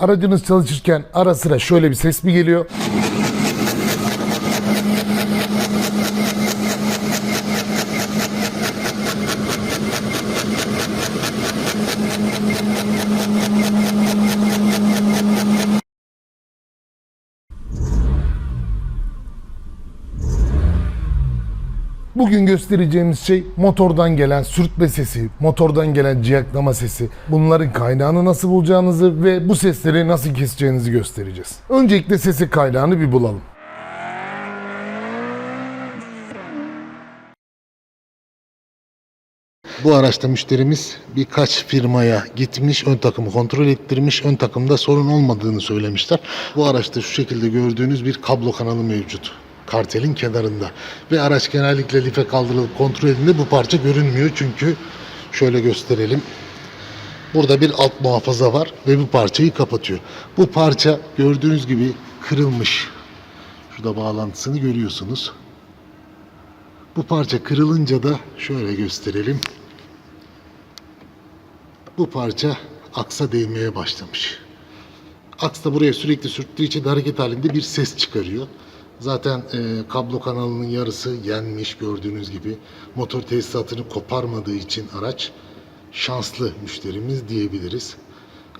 Aracınız çalışırken ara sıra şöyle bir ses mi geliyor? Bugün göstereceğimiz şey motordan gelen sürtme sesi, motordan gelen ciyaklama sesi. Bunların kaynağını nasıl bulacağınızı ve bu sesleri nasıl keseceğinizi göstereceğiz. Öncelikle sesi kaynağını bir bulalım. Bu araçta müşterimiz birkaç firmaya gitmiş, ön takımı kontrol ettirmiş, ön takımda sorun olmadığını söylemişler. Bu araçta şu şekilde gördüğünüz bir kablo kanalı mevcut. Kartelin kenarında. Ve araç genellikle life kaldırılıp kontrol edildiğinde bu parça görünmüyor çünkü şöyle gösterelim. Burada bir alt muhafaza var ve bu parçayı kapatıyor. Bu parça gördüğünüz gibi kırılmış. Şurada bağlantısını görüyorsunuz. Bu parça kırılınca da şöyle gösterelim. Bu parça aksa değmeye başlamış. Aks da buraya sürekli sürttüğü için hareket halinde bir ses çıkarıyor. Zaten e, kablo kanalının yarısı yenmiş gördüğünüz gibi. Motor tesisatını koparmadığı için araç şanslı müşterimiz diyebiliriz.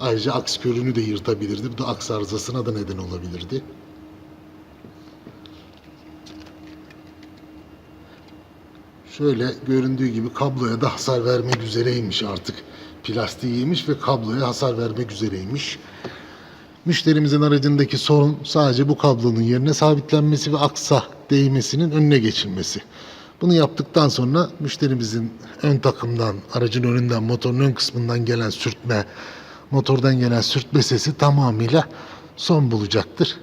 Ayrıca aks körünü de yırtabilirdi. Bu da aks arızasına da neden olabilirdi. Şöyle göründüğü gibi kabloya da hasar vermek üzereymiş artık. Plastiği yemiş ve kabloya hasar vermek üzereymiş. Müşterimizin aracındaki sorun sadece bu kablonun yerine sabitlenmesi ve aksa değmesinin önüne geçilmesi. Bunu yaptıktan sonra müşterimizin ön takımdan, aracın önünden, motorun ön kısmından gelen sürtme, motordan gelen sürtme sesi tamamıyla son bulacaktır.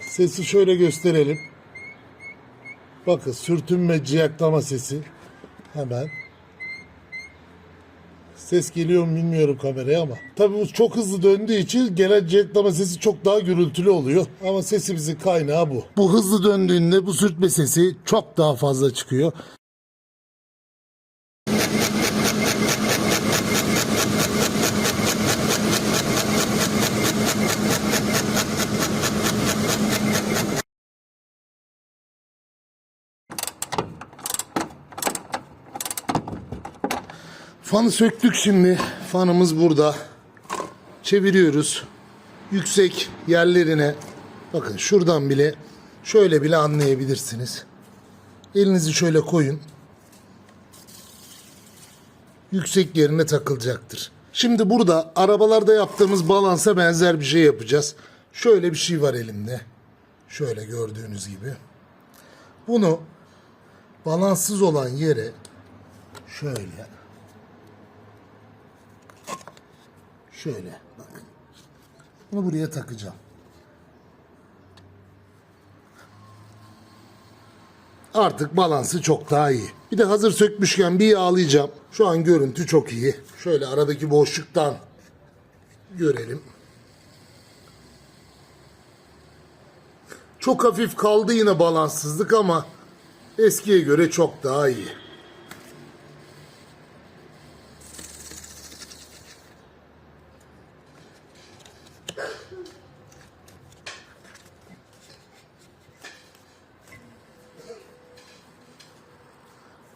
Sesi şöyle gösterelim. Bakın sürtünme ciyaklama sesi. Hemen. Ses geliyor mu bilmiyorum kameraya ama. Tabii bu çok hızlı döndüğü için gelen ciyaklama sesi çok daha gürültülü oluyor. Ama sesimizin kaynağı bu. Bu hızlı döndüğünde bu sürtme sesi çok daha fazla çıkıyor. Fanı söktük şimdi. Fanımız burada. Çeviriyoruz. Yüksek yerlerine. Bakın şuradan bile şöyle bile anlayabilirsiniz. Elinizi şöyle koyun. Yüksek yerine takılacaktır. Şimdi burada arabalarda yaptığımız balansa benzer bir şey yapacağız. Şöyle bir şey var elimde. Şöyle gördüğünüz gibi. Bunu balanssız olan yere şöyle Şöyle bakın. Bunu buraya takacağım. Artık balansı çok daha iyi. Bir de hazır sökmüşken bir yağlayacağım. Şu an görüntü çok iyi. Şöyle aradaki boşluktan görelim. Çok hafif kaldı yine balanssızlık ama eskiye göre çok daha iyi.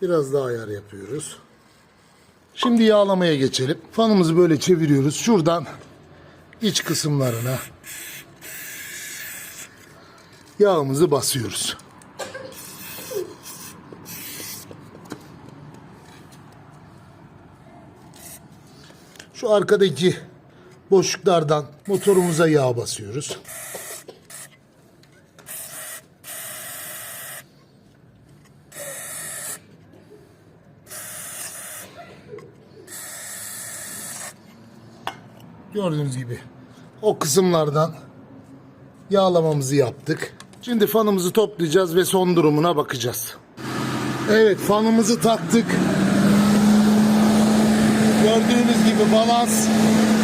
Biraz daha ayar yapıyoruz. Şimdi yağlamaya geçelim. Fanımızı böyle çeviriyoruz. Şuradan iç kısımlarına yağımızı basıyoruz. Şu arkadaki boşluklardan motorumuza yağ basıyoruz. Gördüğünüz gibi o kısımlardan yağlamamızı yaptık. Şimdi fanımızı toplayacağız ve son durumuna bakacağız. Evet fanımızı taktık. Gördüğünüz gibi balans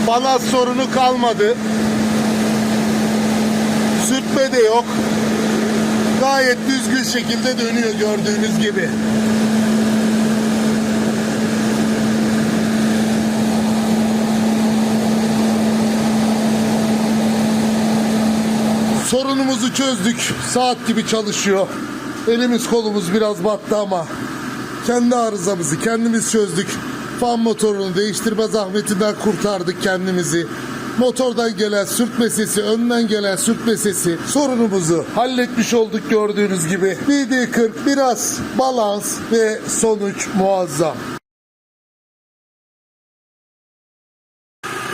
balans sorunu kalmadı. Sürtme de yok. Gayet düzgün şekilde dönüyor gördüğünüz gibi. Çözdük. Saat gibi çalışıyor. Elimiz kolumuz biraz battı ama kendi arızamızı kendimiz çözdük. Fan motorunu değiştirme zahmetinden kurtardık kendimizi. Motordan gelen sürtme sesi, önden gelen sürtme sesi sorunumuzu halletmiş olduk gördüğünüz gibi. BD40 biraz balans ve sonuç muazzam.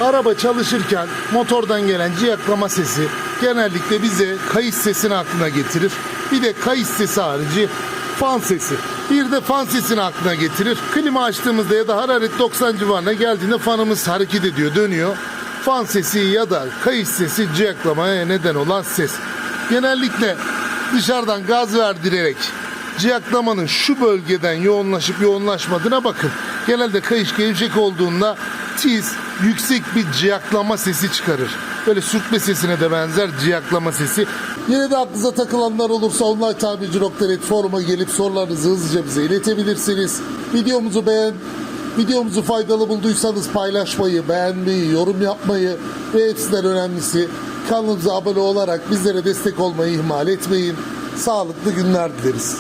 Araba çalışırken motordan gelen ciyaklama sesi genellikle bize kayış sesini aklına getirir. Bir de kayış sesi harici fan sesi. Bir de fan sesini aklına getirir. Klima açtığımızda ya da hararet 90 civarına geldiğinde fanımız hareket ediyor, dönüyor. Fan sesi ya da kayış sesi ciyaklamaya neden olan ses. Genellikle dışarıdan gaz verdirerek ciyaklamanın şu bölgeden yoğunlaşıp yoğunlaşmadığına bakın. Genelde kayış gevşek olduğunda tiz, yüksek bir ciyaklama sesi çıkarır. Böyle sürtme sesine de benzer ciyaklama sesi. Yine de aklınıza takılanlar olursa online tamirci.net foruma gelip sorularınızı hızlıca bize iletebilirsiniz. Videomuzu beğen, videomuzu faydalı bulduysanız paylaşmayı, beğenmeyi, yorum yapmayı ve hepsinden önemlisi kanalımıza abone olarak bizlere destek olmayı ihmal etmeyin. Sağlıklı günler dileriz.